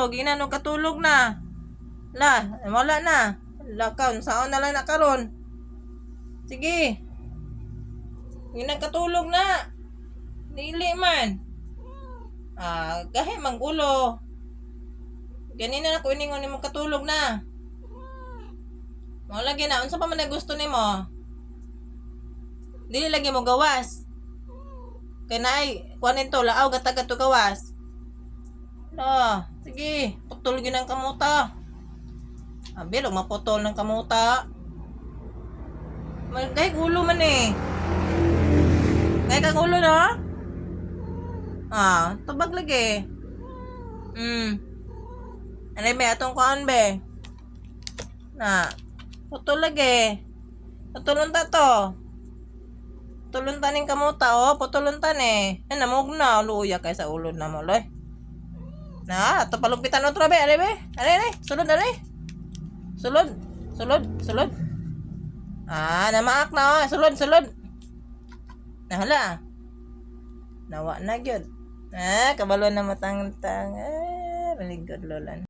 ulo, ginano katulog na. La, wala na. Lakaw, saan na lang na karon. Sige. Ginang katulog na. Dili man. Ah, gahi manggulo. Ganina na ko iningon nimo katulog na. Wala gina, unsa pa man na gusto nimo? Dili lagi mo gawas. Kay naay, kuanin to, laaw gatagat gawas. No, sige, putol gyud ang kamuta. Abi, lo maputol ng kamuta. Magay ulo man eh. Gay kang ulo no? Ah, tubag lagi. Hmm. Ano be, atong kuan be? Na, putol lagi. Putulon ta to. Putulon ta ning kamuta, oh. Putulon ta ni. Eh, namog na. Luya kay sa ulo na mo, loy. Na, ato palumpitan otro be, ale be. Ale, ale. Sulod, ale. Sulod. Sulod, sulod. Ah, namaak na, oh. Sulod, sulod. Nahala. Nawa na gyud. Ah, kabalo na matang-tang. Ah, good, Lolan.